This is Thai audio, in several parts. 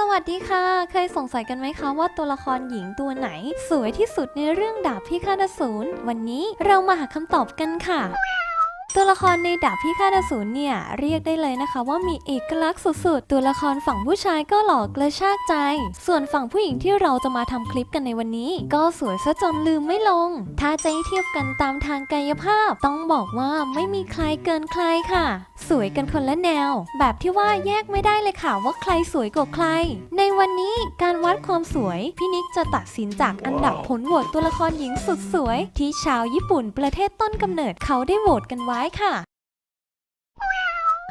สวัสดีค่ะ เคยสงสัยกันไหมคะว่าตัวละครหญิงตัวไหน สวยที่สุดในเรื่องดาบพิฆาตอสูรวันนี้เรามาหาคำตอบกันค่ะ ตัวละครในดาบพิฆาตอสูรเนี่ยเรียกได้เลยนะคะ ว่ามีเอกลักษณ์สุดๆ ตัวละครฝั่งผู้ชายก็หล่อกระชากใจ ส่วนฝั่งผู้หญิงที่เราจะมาทำคลิปกันในวันนี้ ก็สวยซะจนลืมไม่ลง ถ้าจะให้เทียบกันตามทางกายภาพ ต้องบอกว่าไม่มีใครเกินใครค่ะ สวยกันคนละแนว แบบที่ว่าแยกไม่ได้เลยค่ะว่าใครสวยกว่าใคร ในวันนี้การวัดความสวยพี่นิกจะตัดสินจากอันดับผลโหวตตัวละครหญิงสุดสวย ที่ชาวญี่ปุ่นประเทศต้นกำเนิดเขาได้โหวตกันไว้ค่ะ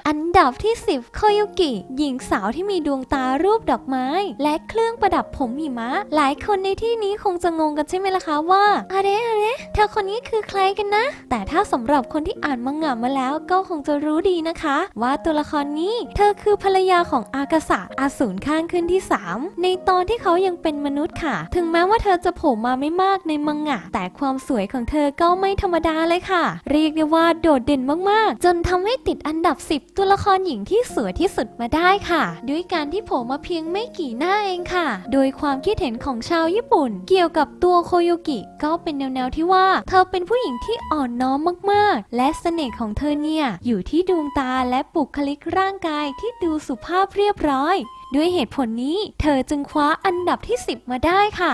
อันดับที่ 10 โคยุกิ หญิงสาวที่มีดวงตารูปดอกไม้ และเครื่องประดับผมหิมะ หลายคนในที่นี้คงจะงงกันใช่ไหมล่ะคะว่าอะไรอะไรเธอคนนี้คือใครกันนะ แต่ถ้าสำหรับคนที่อ่านมังงะมาแล้วก็คงจะรู้ดีนะคะ ว่าตัวละครนี้ เธอคือภรรยาของอากาสะอาสูรข้างขึ้นที่ 3 ในตอนที่เขายังเป็นมนุษย์ค่ะ ถึงแม้ว่าเธอจะโผล่มาไม่มากในมังงะ แต่ความสวยของเธอก็ไม่ธรรมดาเลยค่ะ เรียกได้ว่าโดดเด่นมากๆ จนทำให้ติดอันดับ 10ตัวละครหญิงที่สวยที่สุดมาได้ค่ะ ด้วยการที่โผล่มาเพียงไม่กี่หน้าเองค่ะ โดยความคิดเห็นของชาวญี่ปุ่น เกี่ยวกับตัวโคโยกิก็เป็นแนวๆที่ว่า เธอเป็นผู้หญิงที่อ่อนน้อมมากๆ และเสน่ห์ของเธอเนี่ยอยู่ที่ดวงตาและบุคลิกร่างกายที่ดูสุภาพเรียบร้อย ด้วยเหตุผลนี้ เธอจึงคว้าอันดับที่ 10 มาได้ค่ะ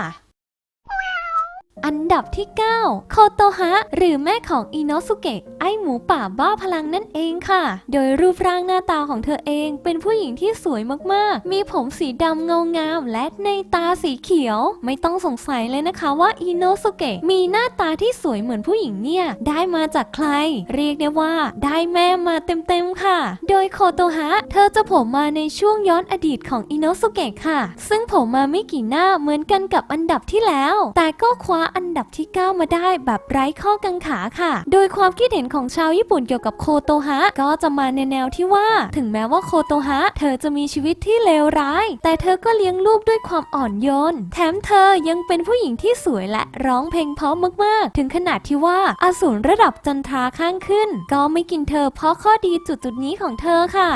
อันดับที่ 9 โคโตฮะ หรือแม่ของอิโนสุเกะ ไอหมูป่าบ้าพลังนั่นเองค่ะ โดยรูปร่างหน้าตาของเธอเอง เป็นผู้หญิงที่สวยมากๆ มีผมสีดำเงางาม และในตาสีเขียว ไม่ต้องสงสัยเลยนะคะว่าอิโนสุเกะมีหน้าตาที่สวยเหมือนผู้หญิงเนี่ย ได้มาจากใคร เรียกได้ว่า ได้แม่มาเต็มๆค่ะ โดยโคโตฮะ เธอจะผมมาในช่วงย้อนอดีตของอิโนสุเกะค่ะ ซึ่งผมมาไม่กี่หน้าเหมือนกันกับอันดับที่แล้ว แต่ก็คว้าอันดับที่ 9 มาได้แบบไร้ข้อกังขาค่ะ โดยความคิดเห็นของชาวญี่ปุ่นเกี่ยวกับโคโตฮะ ก็จะมาในแนวที่ว่า ถึงแม้ว่าโคโตฮะ เธอจะมีชีวิตที่เลวร้าย แต่เธอก็เลี้ยงลูกด้วยความอ่อนโยน แถมเธอยังเป็นผู้หญิงที่สวยและร้องเพลงเพราะมากๆ ถึงขนาดที่ว่าอสูรระดับจันทราข้างขึ้น ก็ไม่กินเธอเพราะข้อดีจุดๆนี้ของเธอค่ะ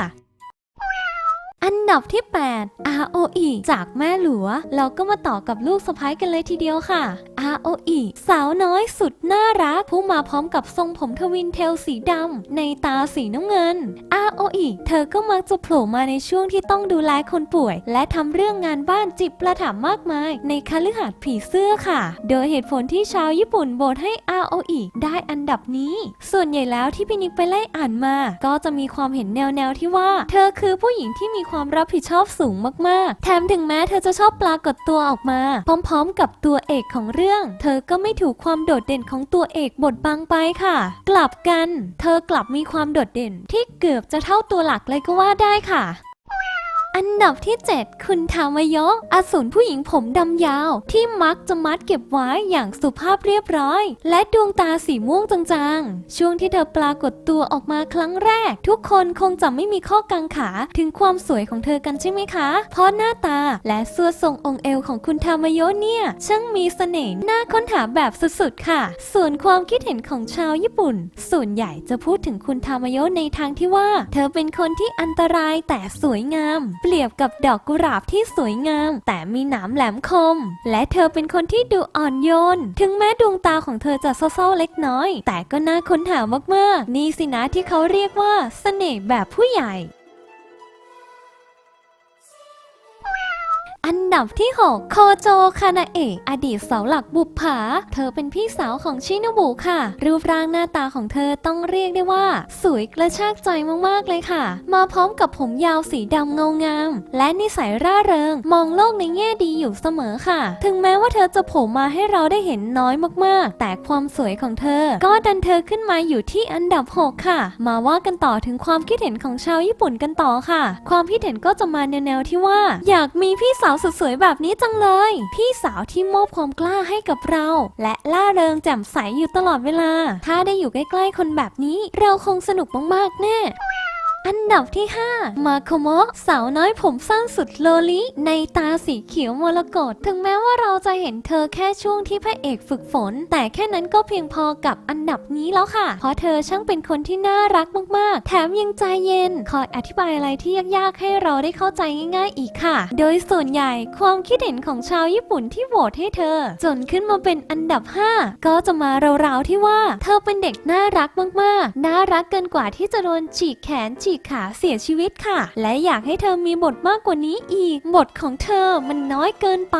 อันดับที่ 8 ROE จากแม่หลัว เราก็มาต่อกับลูกสะพ้ายกันเลยทีเดียวค่ะ ROE สาวน้อยสุดน่ารัก ผู้มาพร้อมกับทรงผมทวินเทลสีดำในตาสีน้ำเงิน ROE เธอก็มักจะโผล่มาในช่วงที่ต้องดูแลคนป่วย และทำเรื่องงานบ้านจิบประถามมากมาย ในคฤหาสน์ผีเสื้อค่ะ โดยเหตุผลที่ชาวญี่ปุ่นโบทให้ ROE ได้อันดับนี้ ส่วนใหญ่แล้วที่พี่นิกไปไล่อ่านมา ก็จะมีความเห็นแนวๆที่ว่า เธอคือผู้หญิงที่มีความความรับผิดชอบสูงมากๆ แถมถึงแม้เธอจะชอบปรากฏตัวออกมา พร้อมๆ กับตัวเอกของเรื่อง เธอก็ไม่ถูกความโดดเด่นของตัวเอกบทบังไปค่ะ กลับกัน เธอกลับมีความโดดเด่นที่เกือบจะเท่าตัวหลักเลยก็ว่าได้ค่ะ อันดับที่ 7 คุณทามายะอสูรผู้หญิงผมดำยาว ที่มักจะมัดเก็บไว้อย่างสุภาพเรียบร้อย และดวงตาสีม่วงจางๆ ช่วงที่เธอปรากฏตัวออกมาครั้งแรก ทุกคนคงจะไม่มีข้อกังขาถึงความสวยของเธอกันใช่ไหมคะ เพราะหน้าตาและส่วนทรงองค์เอวของคุณทามายะเนี่ย ช่างมีเสน่ห์น่าค้นหาแบบสุดๆค่ะ ส่วนความคิดเห็นของชาวญี่ปุ่น ส่วนใหญ่จะพูดถึงคุณทามายะในทางที่ว่า เธอเป็นคนที่อันตรายแต่สวยงามปรียบกับดอกกุหลาบที่สวยงาม แต่มีหนามแหลมคม และเธอเป็นคนที่ดูอ่อนโยน ถึงแม้ดวงตาของเธอจะเศร้าๆเล็กน้อย แต่ก็น่าค้นหามากๆ นี่สินะที่เขาเรียกว่าเสน่ห์แบบผู้ใหญ่ อันดับที่ 6 โคโจ คานาเอะอดีตเสาหลักบุปผา เธอเป็นพี่สาวของชิโนบุค่ะ รูปร่างหน้าตาของเธอต้องเรียกได้ว่า สวยกระชากใจมากๆเลยค่ะ มาพร้อมกับผมยาวสีดำเงางาม และนิสัยร่าเริง มองโลกในแง่ดีอยู่เสมอค่ะ ถึงแม้ว่าเธอจะโผล่มาให้เราได้เห็นน้อยมากๆ แต่ความสวยของเธอ ก็ดันเธอขึ้นมาอยู่ที่อันดับ 6 ค่ะ มาว่ากันต่อถึงความคิดเห็นของชาวญี่ปุ่นกันต่อค่ะ ความคิดเห็นก็จะมาแนวๆที่ว่า อยากมีพี่สาวาวสุดสวยแบบนี้จังเลย พี่สาวที่มอบความกล้าให้กับเรา และล่าเริงแจ่มใสอยู่ตลอดเวลา ถ้าได้อยู่ใกล้ๆคนแบบนี้ เราคงสนุกมากๆแน่ อันดับที่ 5 มาโคโมะสาวน้อยผมสั้นสุดโลลิ ในตาสีเขียวมรกตถึงแม้ว่าเราจะเห็นเธอแค่ช่วงที่พระเอกฝึกฝน แต่แค่นั้นก็เพียงพอกับอันดับนี้แล้วค่ะ เพราะเธอช่างเป็นคนที่น่ารักมากๆ แถมยังใจเย็น คอยอธิบายอะไรที่ยากๆ ให้เราได้เข้าใจง่ายๆอีกค่ะ โดยส่วนใหญ่ความคิดเห็นของชาวญี่ปุ่นที่โหวตให้เธอ จนขึ้นมาเป็นอันดับ 5 ก็จะมาราวๆที่ว่า เธอเป็นเด็กน่ารักมากๆ น่ารักเกินกว่าที่จะโดนฉีกแขนฉีกขาเสียชีวิตค่ะ และอยากให้เธอมีบทมากกว่านี้อีก บทของเธอมันน้อยเกินไป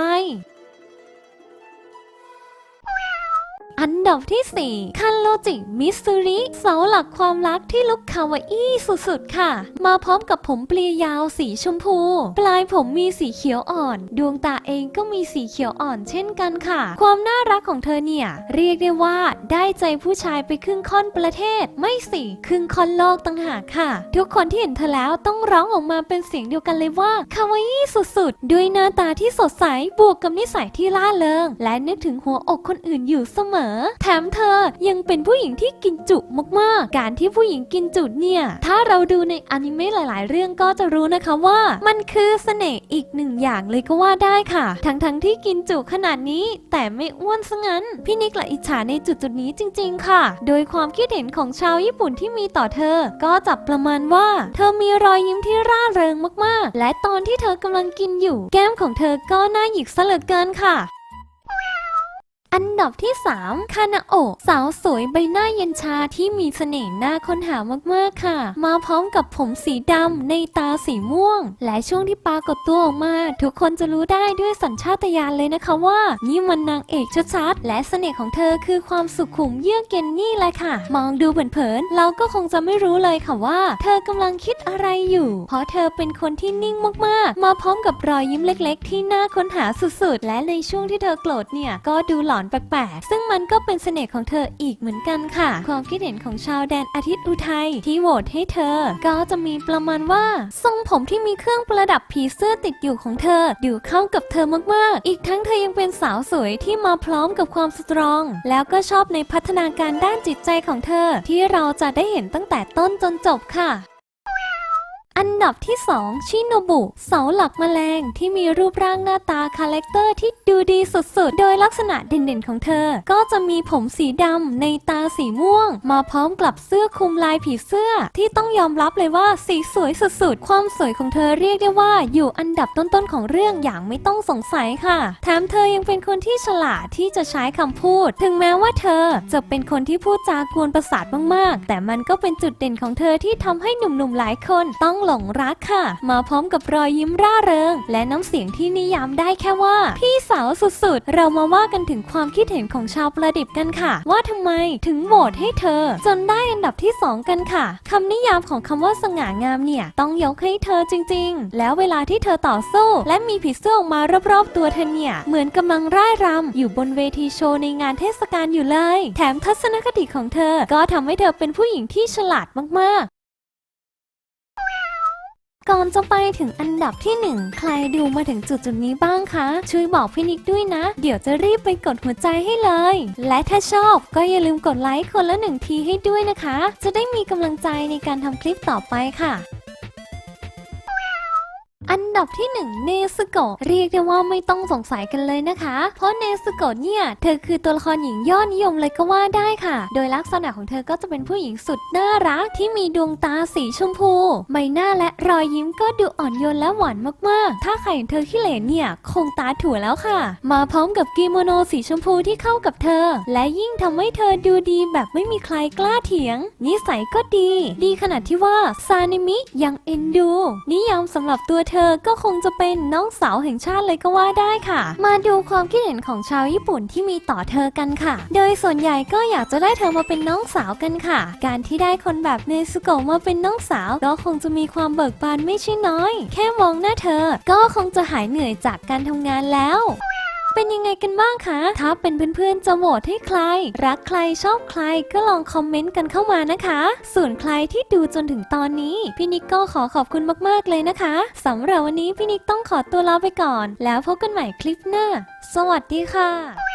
อันดับที่ 4 คันโลจิมิสซูริเสาหลักความรักที่ลุกคาวาอี้สุดๆ ค่ะ มาพร้อมกับผมเปลียยาวสีชมพู ปลายผมมีสีเขียวอ่อน ดวงตาเองก็มีสีเขียวอ่อนเช่นกันค่ะ ความน่ารักของเธอเนี่ย เรียกได้ว่าได้ใจผู้ชายไปครึ่งค่อนประเทศ ไม่สิครึ่งค่อนโลกต่างหากค่ะ ทุกคนที่เห็นเธอแล้วต้องร้องออกมาเป็นเสียงเดียวกันเลยว่าคาวาอี้สุดๆ ด้วยหน้าตาที่สดใสบวกกับนิสัยที่ล่าเริง และนึกถึงหัวอกคนอื่นอยู่เสมอแถมเธอยังเป็นผู้หญิงที่กินจุมากๆ การที่ผู้หญิงกินจุเนี่ย ถ้าเราดูในอนิเมะหลาย ๆ เรื่องก็จะรู้นะคะว่า มันคือเสน่ห์อีกหนึ่งอย่างเลยก็ว่าได้ค่ะ ทั้งๆที่กินจุขนาดนี้ แต่ไม่อ้วนซะงั้น พี่นิกละอิจฉาในจุดจุดๆนี้จริง ๆ ค่ะ โดยความคิดเห็นของชาวญี่ปุ่นที่มีต่อเธอ ก็จับประมาณว่า เธอมีรอยยิ้มที่ร่าเริงมากๆ และตอนที่เธอกำลังกินอยู่ แก้มของเธอก็น่าหยิกซะเหลือเกินค่ะ อันดับที่ 3 คานาโอะสาวสวยใบหน้าเย็นชาที่มีเสน่ห์น่าค้นหามากๆค่ะ มาพร้อมกับผมสีดำในตาสีม่วง และช่วงที่ปรากฏตัวออกมา ทุกคนจะรู้ได้ด้วยสัญชาตญาณเลยนะคะว่า นี่มันนางเอกชัดๆและเสน่ห์ของเธอคือความสุขุมเยือกเย็นนี่แหละค่ะ มองดูเผินๆเราก็คงจะไม่รู้เลยค่ะว่า เธอกำลังคิดอะไรอยู่ เพราะเธอเป็นคนที่นิ่งมากๆ มาพร้อมกับรอยยิ้มเล็ก ๆ ที่น่าค้นหาสุดๆ และในช่วงที่เธอโกรธเนี่ยก็ดูหลอนแปลกๆ ซึ่งมันก็เป็นเสน่ห์ของเธออีกเหมือนกันค่ะ ความคิดเห็นของชาวแดนอาทิตย์อุทัยที่โหวตให้เธอ ก็จะมีประมาณว่า ทรงผมที่มีเครื่องประดับผีเสื้อติดอยู่ของเธอดูเข้ากับเธอมากๆ อีกทั้งเธอยังเป็นสาวสวยที่มาพร้อมกับความสตรอง แล้วก็ชอบในพัฒนาการด้านจิตใจของเธอ ที่เราจะได้เห็นตั้งแต่ต้นจนจบค่ะ อันดับที่ 2 ชิโนบุ เสาหลักแมลงที่มีรูปร่างหน้าตาคาแรคเตอร์ที่ดูดีสุดๆ โดยลักษณะเด่นๆของเธอ ก็จะมีผมสีดำในตาสีม่วง มาพร้อมกับเสื้อคลุมลายผีเสื้อ ที่ต้องยอมรับเลยว่าสีสวยสุดๆ ความสวยของเธอเรียกได้ว่าอยู่อันดับต้นๆของเรื่องอย่างไม่ต้องสงสัยค่ะ แถมเธอยังเป็นคนที่ฉลาดที่จะใช้คำพูด ถึงแม้ว่าเธอจะเป็นคนที่พูดจากวนประสาทมากๆ แต่มันก็เป็นจุดเด่นของเธอที่ทำให้หนุ่มๆหลายคนต้องหลงรักค่ะ มาพร้อมกับรอยยิ้มร่าเริง และน้ำเสียงที่นิยามได้แค่ว่า พี่สาวสุดๆ เรามาว่ากันถึงความคิดเห็นของชาวประดิบกันค่ะ ว่าทำไมถึงโหวตให้เธอ จนได้อันดับที่ 2 กันค่ะคำนิยามของคำว่าสง่างามเนี่ย ต้องยกให้เธอจริง ๆ แล้วเวลาที่เธอต่อสู้ และมีผีเสื้อออกมารอบๆตัวเธอเนี่ย เหมือนกำลังร่ายรำอยู่บนเวทีโชว์ในงานเทศกาลอยู่เลย แถมทัศนคติของเธอ ก็ทำให้เธอเป็นผู้หญิงที่ฉลาดมากๆ ก่อนจะไปถึงอันดับที่ 1 ใครดูมาถึงจุดจุดนี้บ้างคะ ช่วยบอกพี่นิกด้วยนะ เดี๋ยวจะรีบไปกดหัวใจให้เลย และถ้าชอบก็อย่าลืมกดไลค์คนละหนึ่งทีให้ด้วยนะคะ จะได้มีกำลังใจในการทำคลิปต่อไปค่ะ ดับที่1เนสโกะเรียกได้ว่าไม่ต้องสงสัยกันเลยนะคะ เพราะเนสโกะเนี่ย เธอคือตัวละครหญิงยอดนิยมเลยก็ว่าได้ค่ะ โดยลักษณะของเธอก็จะเป็นผู้หญิงสุดน่ารักที่มีดวงตาสีชมพู ใบหน้าและรอยยิ้มก็ดูอ่อนโยนและหวานมากๆ ถ้าใครเห็นเธอขี้เหร่เนี่ยคงตาถั่วแล้วค่ะ มาพร้อมกับกิโมโนสีชมพูที่เข้ากับเธอ และยิ่งทำให้เธอดูดีแบบไม่มีใครกล้าเถียง นิสัยก็ดี ดีขนาดที่ว่าซานิมิยังเอ็นดู นิยามสำหรับตัวเธอก็คงจะเป็นน้องสาวแห่งชาติเลยก็ว่าได้ค่ะ มาดูความคิดเห็นของชาวญี่ปุ่นที่มีต่อเธอกันค่ะ โดยส่วนใหญ่ก็อยากจะได้เธอมาเป็นน้องสาวกันค่ะ การที่ได้คนแบบเนซุโกะมาเป็นน้องสาว ก็คงจะมีความเบิกบานไม่ใช่น้อย แค่มองหน้าเธอ ก็คงจะหายเหนื่อยจากการทำงานแล้ว เป็นยังไงกันบ้างคะ ถ้าเป็นเพื่อนๆจะโหวตให้ใคร รักใครชอบใครก็ลองคอมเมนต์กันเข้ามานะคะ ส่วนใครที่ดูจนถึงตอนนี้ พี่นิกก็ขอขอบคุณมากๆเลยนะคะสำหรับวันนี้พี่นิกต้องขอตัวลาไปก่อน แล้วพบกันใหม่คลิปหน้า สวัสดีค่ะ